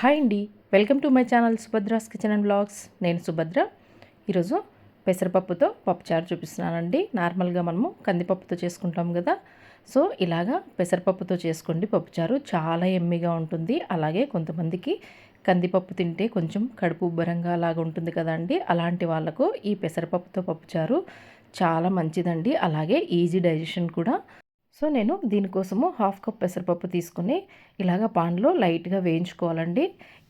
Hi అండి. Welcome to my channel Subhadra's kitchen and blogs. నేను సుభద్ర. ఈరోజు పెసరపప్పుతో పప్పుచారు చూపిస్తున్నానండి. నార్మల్గా మనము కందిపప్పుతో చేసుకుంటాం కదా. సో ఇలాగా పెసరపప్పుతో చేసుకోండి. పప్పుచారు చాలా ఎమ్మిగా ఉంటుంది. అలాగే కొంతమందికి కందిపప్పు తింటే కొంచెం కడుపు ఉబ్బరంగా లాగా ఉంటుంది కదండి అలాంటి వాళ్ళకు ఈ పెసరపప్పుతో పప్పుచారు చాలా మంచిదండి. అలాగే ఈజీ డైజెషన్ కూడా. సో నేను దీనికోసము హాఫ్ కప్ పెసరపప్పు తీసుకుని ఇలాగ పాన్లో లైట్గా వేయించుకోవాలండి.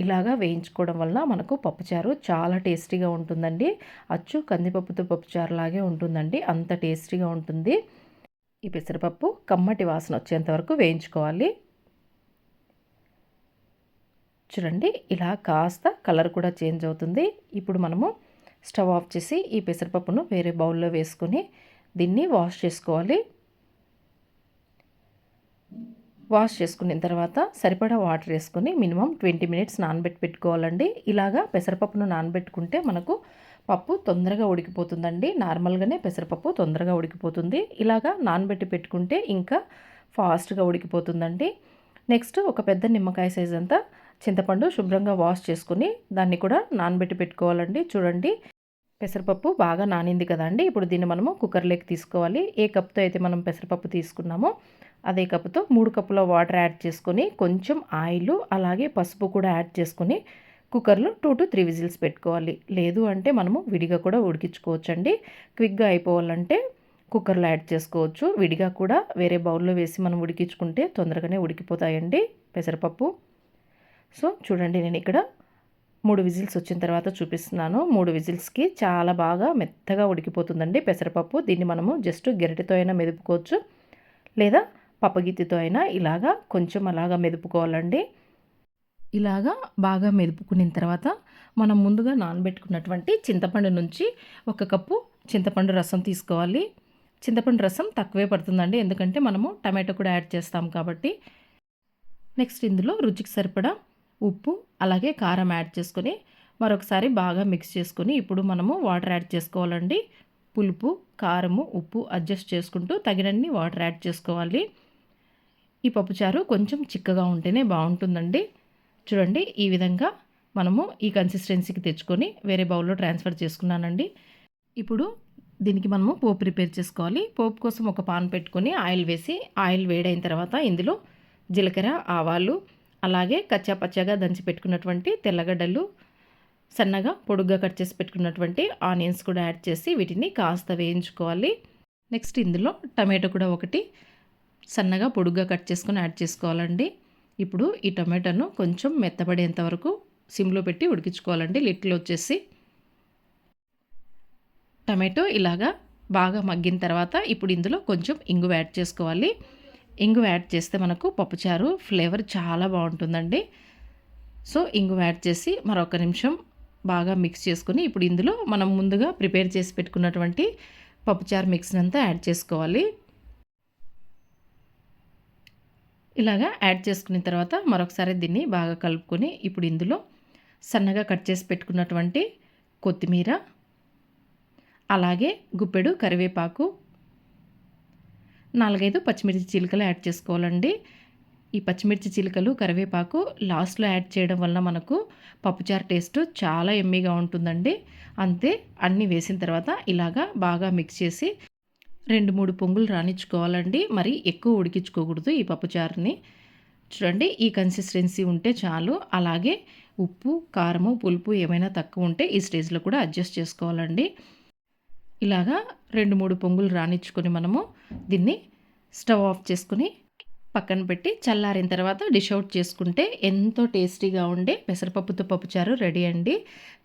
ఇలాగా వేయించుకోవడం వల్ల మనకు పప్పుచారు చాలా టేస్టీగా ఉంటుందండి. అచ్చు కందిపప్పుతో పప్పుచారు లాగే ఉంటుందండి. అంత టేస్టీగా ఉంటుంది. ఈ పెసరపప్పు కమ్మటి వాసన వచ్చేంత వరకు వేయించుకోవాలి. చూడండి ఇలా కాస్త కలర్ కూడా చేంజ్ అవుతుంది. ఇప్పుడు మనము స్టవ్ ఆఫ్ చేసి ఈ పెసరపప్పును వేరే బౌల్లో వేసుకొని దీన్ని వాష్ చేసుకోవాలి. వాష్ చేసుకున్న తర్వాత సరిపడా వాటర్ వేసుకొని మినిమం ట్వంటీ మినిట్స్ నానబెట్టి పెట్టుకోవాలండి. ఇలాగా పెసరపప్పును నానబెట్టుకుంటే మనకు పప్పు తొందరగా ఉడికిపోతుందండి. నార్మల్గానే పెసరపప్పు తొందరగా ఉడికిపోతుంది. ఇలాగా నానబెట్టి పెట్టుకుంటే ఇంకా ఫాస్ట్గా ఉడికిపోతుందండి. నెక్స్ట్ ఒక పెద్ద నిమ్మకాయ సైజ్ అంతా చింతపండు శుభ్రంగా వాష్ చేసుకుని దాన్ని కూడా నానబెట్టి పెట్టుకోవాలండి. చూడండి పెసరపప్పు బాగా నానింది కదండి. ఇప్పుడు దీన్ని మనము కుక్కర్లోకి తీసుకోవాలి. ఏ కప్తో అయితే మనం పెసరపప్పు తీసుకున్నామో అదే కప్పుతో మూడు కప్పుల వాటర్ యాడ్ చేసుకొని కొంచెం ఆయిల్ అలాగే పసుపు కూడా యాడ్ చేసుకొని కుక్కర్లో టూ టు త్రీ విజిల్స్ పెట్టుకోవాలి. లేదు అంటే మనము విడిగా కూడా ఉడికించుకోవచ్చండి. క్విక్గా అయిపోవాలంటే కుక్కర్లో యాడ్ చేసుకోవచ్చు. విడిగా కూడా వేరే బౌల్లో వేసి మనం ఉడికించుకుంటే తొందరగానే ఉడికిపోతాయండి పెసరపప్పు. సో చూడండి నేను ఇక్కడ మూడు విజిల్స్ వచ్చిన తర్వాత చూపిస్తున్నాను. మూడు విజిల్స్కి చాలా బాగా మెత్తగా ఉడికిపోతుందండి పెసరపప్పు. దీన్ని మనము జస్ట్ గెరటితో అయినా మెదుపుకోవచ్చు. లేదా పప్పగిత్తితో అయినా ఇలాగా కొంచెం అలాగా మెదుపుకోవాలండి. ఇలాగా బాగా మెదుపుకున్న తర్వాత మనం ముందుగా నానబెట్టుకున్నటువంటి చింతపండు నుంచి ఒక కప్పు చింతపండు రసం తీసుకోవాలి. చింతపండు రసం తక్కువే పడుతుందండి. ఎందుకంటే మనము టమాటో కూడా యాడ్ చేస్తాం కాబట్టి. నెక్స్ట్ ఇందులో రుచికి సరిపడా ఉప్పు అలాగే కారం యాడ్ చేసుకొని మరొకసారి బాగా మిక్స్ చేసుకొని ఇప్పుడు మనము వాటర్ యాడ్ చేసుకోవాలండి. పులుపు కారము ఉప్పు అడ్జస్ట్ చేసుకుంటూ తగినన్ని వాటర్ యాడ్ చేసుకోవాలి. ఈ పప్పుచారు కొంచెం చిక్కగా ఉంటేనే బాగుంటుందండి. చూడండి ఈ విధంగా మనము ఈ కన్సిస్టెన్సీకి తెచ్చుకొని వేరే బౌల్లో ట్రాన్స్ఫర్ చేసుకున్నానండి. ఇప్పుడు దీనికి మనము పోపు ప్రిపేర్ చేసుకోవాలి. పోపు కోసం ఒక పాన్ పెట్టుకొని ఆయిల్ వేసి ఆయిల్ వేడైన తర్వాత ఇందులో జీలకర్ర ఆవాలు అలాగే కచ్చా పచ్చగా దంచి పెట్టుకున్నటువంటి తెల్లగడ్డలు సన్నగా పొడుగ్గా కట్ చేసి పెట్టుకున్నటువంటి ఆనియన్స్ కూడా యాడ్ చేసి వీటిని కాస్త వేయించుకోవాలి. నెక్స్ట్ ఇందులో టమాటో కూడా ఒకటి సన్నగా పొడుగ్గా కట్ చేసుకొని యాడ్ చేసుకోవాలండి. ఇప్పుడు ఈ టమాటాను కొంచెం మెత్తబడేంత వరకు సిమ్లో పెట్టి ఉడికించుకోవాలండి. లిట్లు వచ్చేసి టమాటో ఇలాగా బాగా మగ్గిన తర్వాత ఇప్పుడు ఇందులో కొంచెం ఇంగు యాడ్ చేసుకోవాలి. ఇంగు యాడ్ చేస్తే మనకు పప్పుచారు ఫ్లేవర్ చాలా బాగుంటుందండి. సో ఇంగు యాడ్ చేసి మరొక నిమిషం బాగా మిక్స్ చేసుకుని ఇప్పుడు ఇందులో మనం ముందుగా ప్రిపేర్ చేసి పెట్టుకున్నటువంటి పప్పుచారు మిక్స్ని అంతా యాడ్ చేసుకోవాలి. ఇలాగా యాడ్ చేసుకున్న తర్వాత మరొకసారి దీన్ని బాగా కలుపుకొని ఇప్పుడు ఇందులో సన్నగా కట్ చేసి పెట్టుకున్నటువంటి కొత్తిమీర అలాగే గుప్పెడు కరివేపాకు నాలుగైదు పచ్చిమిర్చి చిలుకలు యాడ్ చేసుకోవాలండి. ఈ పచ్చిమిర్చి చిలుకలు కరివేపాకు లాస్ట్లో యాడ్ చేయడం వల్ల మనకు పప్పుచారు టేస్ట్ చాలా ఎమ్మీగా ఉంటుందండి. అంతే అన్నీ వేసిన తర్వాత ఇలాగా బాగా మిక్స్ చేసి రెండు మూడు పొంగులు రానిచ్చుకోవాలండి మరి ఎక్కువ ఉడికించుకోకూడదు ఈ పప్పుచారుని చూడండి ఈ కన్సిస్టెన్సీ ఉంటే చాలు. అలాగే ఉప్పు కారము పులుపు ఏమైనా తక్కువ ఉంటే ఈ స్టేజ్లో కూడా అడ్జస్ట్ చేసుకోవాలండి. ఇలాగా రెండు మూడు పొంగులు రానిచ్చుకొని మనము దీన్ని స్టవ్ ఆఫ్ చేసుకుని పక్కన పెట్టి చల్లారిన తర్వాత డిష్ అవుట్ చేసుకుంటే ఎంతో టేస్టీగా ఉండే పెసరపప్పుతో పప్పుచారు రెడీ అండి.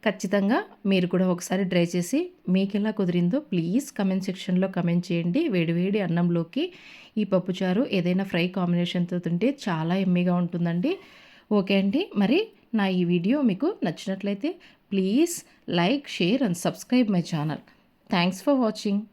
ఖచ్చితంగా మీరు కూడా ఒకసారి ట్రై చేసి మీకు ఎలా కుదిరిందో ప్లీజ్ కమెంట్ సెక్షన్లో కమెంట్ చేయండి. వేడివేడి అన్నంలోకి ఈ పప్పుచారు ఏదైనా ఫ్రై కాంబినేషన్తో తింటే చాలా ఎమ్మీగా ఉంటుందండి. ఓకే అండి మరి నా ఈ వీడియో మీకు నచ్చినట్లయితే please like share and subscribe my channel. Thanks for watching